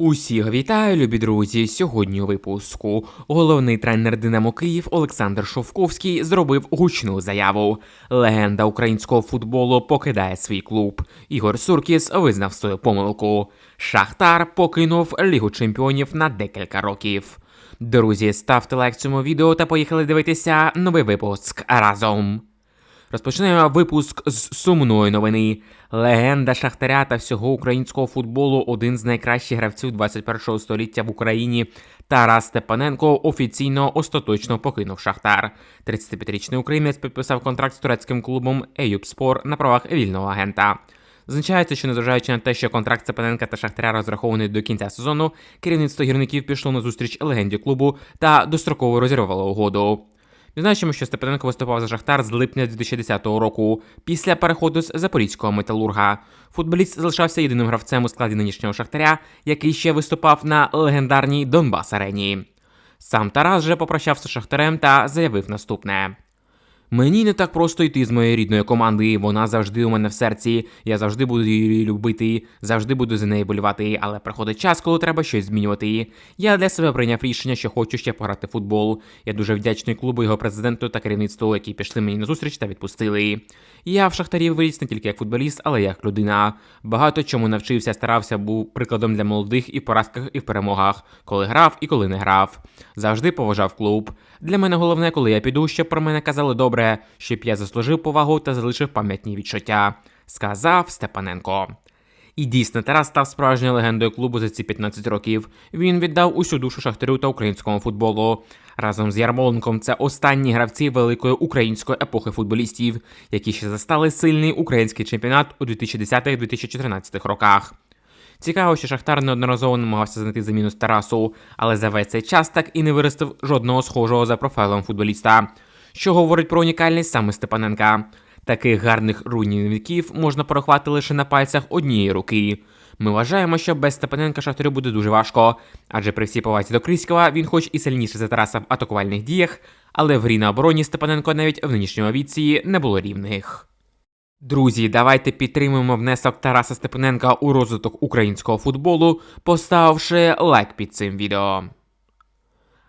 Усіх вітаю, любі друзі. Сьогодні у випуску головний тренер Динамо Київ Олександр Шовковський зробив гучну заяву. Легенда українського футболу покидає свій клуб. Ігор Суркіс визнав свою помилку. Шахтар покинув Лігу чемпіонів на декілька років. Друзі, ставте лайк цьому відео та поїхали дивитися новий випуск разом. Розпочинаємо випуск з сумної новини. Легенда Шахтаря та всього українського футболу, один з найкращих гравців 21 століття в Україні. Тарас Степаненко офіційно остаточно покинув Шахтар. 35-річний українець підписав контракт з турецьким клубом Еюбспор на правах вільного агента. Зазначається, що незважаючи на те, що контракт Степаненка та Шахтаря розрахований до кінця сезону, керівництво гірників пішло на зустріч легенді клубу та достроково розірвало угоду. Відзначимо, що Степаненко виступав за Шахтар з липня 2010 року після переходу з запорізького металурга. Футболіст залишався єдиним гравцем у складі нинішнього Шахтаря, який ще виступав на легендарній Донбас арені. Сам Тарас вже попрощався з Шахтарем та заявив наступне. Мені не так просто йти з моєї рідної команди. Вона завжди у мене в серці. Я завжди буду її любити, завжди буду за неї болювати. Але приходить час, коли треба щось змінювати. Я для себе прийняв рішення, що хочу ще пограти в футбол. Я дуже вдячний клубу, його президенту та керівництву, які пішли мені на зустріч та відпустили. Я в шахтарі виріс не тільки як футболіст, але й як людина. Багато чому навчився, старався, був прикладом для молодих і в поразках, і в перемогах, коли грав і коли не грав. Завжди поважав клуб. Для мене головне, коли я піду, щоб про мене казали добре, щоб я заслужив повагу та залишив пам'ятні відчуття, сказав Степаненко. І дійсно, Тарас став справжньою легендою клубу за ці 15 років. Він віддав усю душу шахтарю та українському футболу. Разом з Ярмоленком це останні гравці великої української епохи футболістів, які ще застали сильний український чемпіонат у 2010-2014 роках. Цікаво, що Шахтар неодноразово намагався знайти заміну з Тарасу, але за весь цей час так і не виростив жодного схожого за профайлом футболіста, що говорить про унікальність саме Степаненка. Таких гарних руйнівників можна порахувати лише на пальцях однієї руки. Ми вважаємо, що без Степаненка Шахтарю буде дуже важко, адже при всій повазі до Криськова він хоч і сильніший за Тараса в атакувальних діях, але в грі на обороні Степаненко навіть в нинішньому віці не було рівних. Друзі, давайте підтримуємо внесок Тараса Степаненка у розвиток українського футболу, поставивши лайк під цим відео.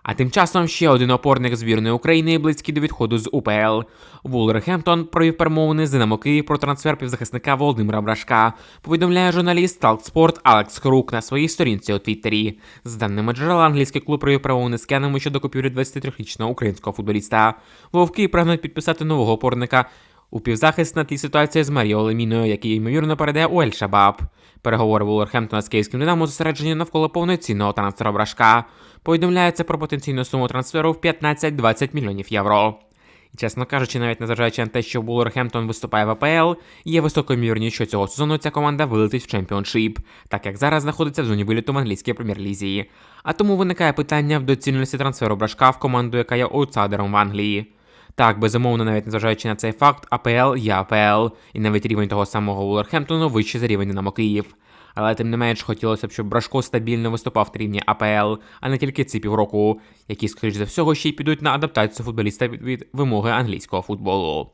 А тим часом ще один опорник збірної України близький до відходу з УПЛ. Вулверхемптон провів перемовини з Динамо Київ про трансфер півзахисника Володимира Брашка. Повідомляє журналіст Талкспорт Алекс Крук на своїй сторінці у Твіттері. З даними джерела, англійський клуб провів перемовини з Кенами щодо купівлі 23-річного українського футболіста. Вовки прагнуть підписати нового опорника. У півзахист на тлі ситуації з Маріо Леміною, який ймовірно перейде у Шабаб. Переговори Вулверхемптона з київським Динамо зосереджені навколо повноцінного трансферу брашка. Повідомляється про потенційну суму трансферу в 15-20 мільйонів євро. І чесно кажучи, навіть незважаючи на те, що Вулверхемптон виступає в АПЛ, є високою ймовірність, що цього сезону ця команда вилетить в чемпіоншип, так як зараз знаходиться в зоні виліту в англійській прем'єр-лізі. А тому виникає питання в доцільності трансферу брашка в команду, яка є аутсайдером в Англії. Так, безумовно, навіть незважаючи на цей факт, АПЛ є АПЛ, і навіть рівень того самого Вулверхемптону вищий за рівень Динамо Київ. Але тим не менш хотілося б, щоб Брашко стабільно виступав на рівні АПЛ, а не тільки ці півроку, які, скоріш за всього, ще й підуть на адаптацію футболіста від, вимоги англійського футболу.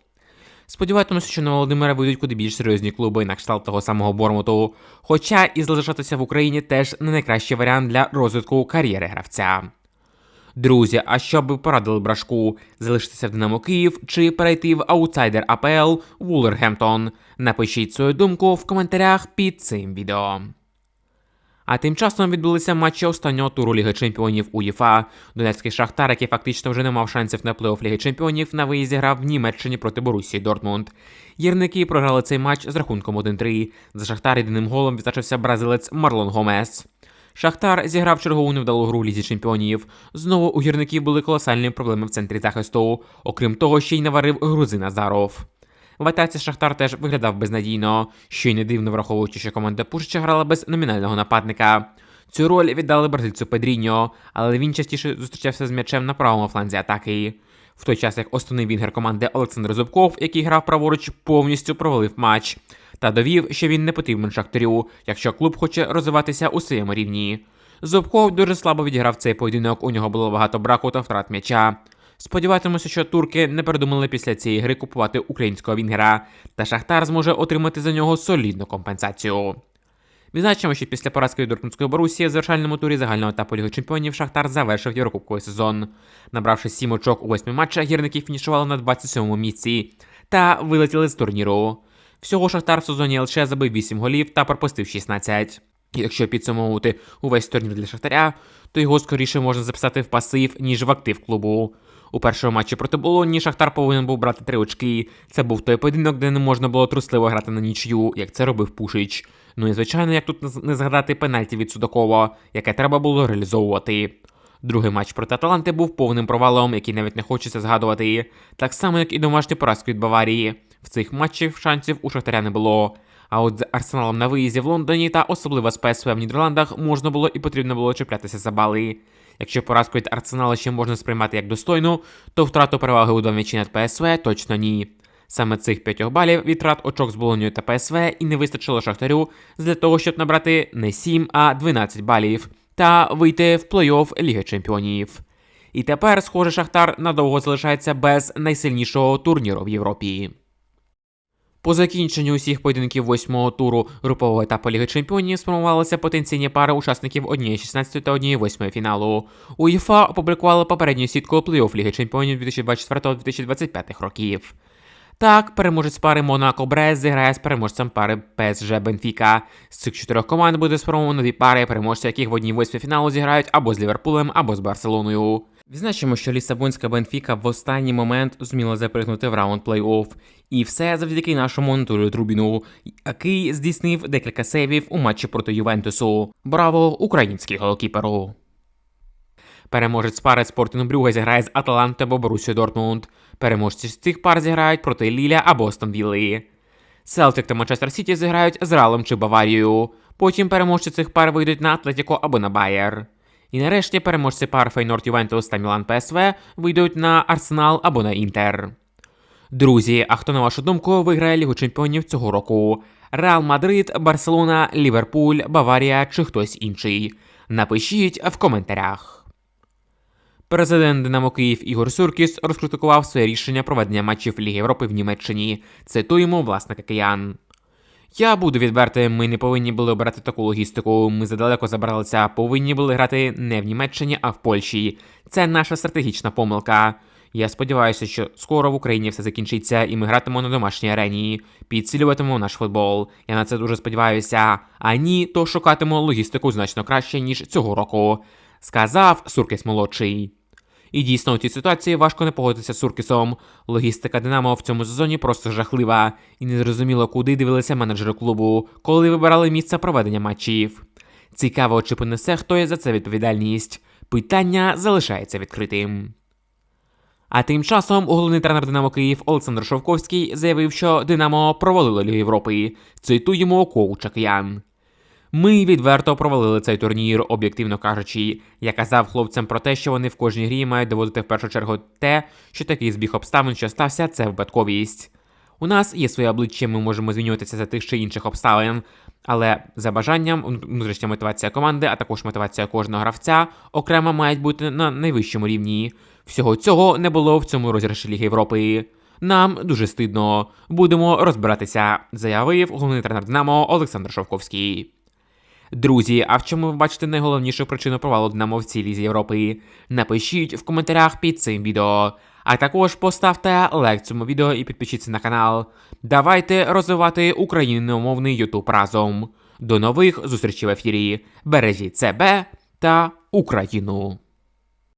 Сподіватимуся, що на Володимира вийдуть куди більш серйозні клуби на кшталт того самого Бормуту, хоча і залишатися в Україні теж не найкращий варіант для розвитку кар'єри гравця. Друзі, а що би порадили брашку? Залишитися в Динамо Київ чи перейти в аутсайдер АПЛ Вулверхемптон? Напишіть свою думку в коментарях під цим відео. А тим часом відбулися матчі останнього туру Ліги Чемпіонів УЄФА. Донецький Шахтар, який фактично вже не мав шансів на плей-офф Ліги Чемпіонів, на виїзді грав в Німеччині проти Борусії Дортмунд. Гірники програли цей матч з рахунком 1-3. За Шахтар єдиним голом відзначився бразилець Марлон Гомес. Шахтар зіграв чергову невдалу гру лізі чемпіонів. Знову у гірників були колосальні проблеми в центрі захисту. Окрім того, ще й наварив грузин Азаров. В атаці Шахтар теж виглядав безнадійно, що й не дивно враховуючи, що команда Пушича грала без номінального нападника. Цю роль віддали бразильцю Педріньо, але він частіше зустрічався з м'ячем на правому фланзі атаки. В той час як основний вінгер команди Олександр Зубков, який грав праворуч, повністю провалив матч та довів, що він не потрібен Шахтарю, якщо клуб хоче розвиватися у своєму рівні. Зубков дуже слабо відіграв цей поєдинок, у нього було багато браку та втрат м'яча. Сподіватимуся, що турки не передумали після цієї гри купувати українського вінгера, та Шахтар зможе отримати за нього солідну компенсацію. Відзначимо, що після поразки від Дортмундської Борусії в завершальному турі загального етапу Ліги Чемпіонів Шахтар завершив Єврокубковий сезон. Набравши 7 очок у 8 матчах, гірники фінішували на 27-му місці та вилетіли з турніру. Всього Шахтар в сезоні ЛЧ забив 8 голів та пропустив 16. Якщо підсумовувати увесь турнір для Шахтаря, то його скоріше можна записати в пасив, ніж в актив клубу. У першому матчі проти Болоні Шахтар повинен був брати три очки. Це був той поєдинок, де не можна було трусливо грати на нічю, як це робив Пушич. Ну і звичайно, як тут не згадати пенальті від Судакова, яке треба було реалізовувати. Другий матч проти Аталанти був повним провалом, який навіть не хочеться згадувати, так само, як і домашню поразку від Баварії. В цих матчах шансів у Шахтаря не було. А от з Арсеналом на виїзді в Лондоні та особливо з ПСВ в Нідерландах можна було і потрібно було чіплятися за бали. Якщо поразку від Арсенала ще можна сприймати як достойну, то втрату переваги у два м'ячі над ПСВ точно ні. Саме цих п'ятьох балів від очок з Болонію та ПСВ і не вистачило Шахтарю для того, щоб набрати не 7, а 12 балів та вийти в плей-офф Ліги Чемпіонів. І тепер, схоже, Шахтар надовго залишається без найсильнішого турніру в Європі. По закінченню усіх поєдинків восьмого туру групового етапу Ліги Чемпіонів сформувалися потенційні пари учасників однієї 16 та однієї 8 фіналу. УЄФА опублікували попередню сітку плей-офф Ліги Чемпіонів 2024-2025 років. Так, переможець пари Монако Брест зіграє з переможцем пари ПСЖ Бенфіка. З цих чотирьох команд буде сформовано дві пари, переможці яких в одній восьмій фіналу зіграють або з Ліверпулем, або з Барселоною. Відзначимо, що Лісабонська Бенфіка в останній момент зуміла запригнути в раунд плей-офф. І все завдяки нашому Антурію Трубіну, який здійснив декілька сейвів у матчі проти Ювентусу. Браво, український голкіперу! Переможець пари Спортінг Брюга зіграє з Аталанти або Борусію Дортмунд. Переможці з цих пар зіграють проти Ліля або Астон Вілли. Селтик та Манчестер Сіті зіграють з Ралом чи Баварією. Потім переможці цих пар вийдуть на Атлетіко або на Байер. І нарешті переможці пар Фейнорд Ювентус та Мілан ПСВ вийдуть на Арсенал або на Інтер. Друзі, а хто на вашу думку виграє Лігу Чемпіонів цього року? Реал Мадрид, Барселона, Ліверпуль, Баварія чи хтось інший? Напишіть в коментарях. Президент Динамо Київ Ігор Суркіс розкритикував своє рішення проведення матчів Ліги Європи в Німеччині. Цитуємо власника киян. Я буду відвертим, ми не повинні були обирати таку логістику. Ми задалеко забралися, повинні були грати не в Німеччині, а в Польщі. Це наша стратегічна помилка. Я сподіваюся, що скоро в Україні все закінчиться, і ми гратимемо на домашній арені, підсилюватимемо наш футбол. Я на це дуже сподіваюся. А ні, то шукатимемо логістику значно краще, ніж цього року, сказав Суркіс молодший. І дійсно у цій ситуації важко не погодитися з Суркісом. Логістика Динамо в цьому сезоні просто жахлива, і незрозуміло, куди дивилися менеджери клубу, коли вибирали місце проведення матчів. Цікаво, чи понесе хтось за це відповідальність. Питання залишається відкритим. А тим часом головний тренер Динамо Київ Олександр Шовковський заявив, що Динамо провалило Лігу Європи. Цитуємо коуча киян. Ми відверто провалили цей турнір, об'єктивно кажучи. Я казав хлопцям про те, що вони в кожній грі мають доводити в першу чергу те, що такий збіг обставин, що стався, це випадковість. У нас є своє обличчя, ми можемо змінюватися за тих чи інших обставин, але за бажанням, внутрішня мотивація команди, а також мотивація кожного гравця окремо мають бути на найвищому рівні. Всього цього не було в цьому розіграші Ліги Європи. Нам дуже стидно. Будемо розбиратися, заявив головний тренер Динамо Олександр Шовковський. Друзі, а в чому ви бачите найголовнішу причину провалу Динамо в цій з Європи? Напишіть в коментарях під цим відео. А також поставте лайк цьому відео і підпишіться на канал. Давайте розвивати україномовний ютуб разом. До нових зустрічей в ефірі. Бережіть себе та Україну!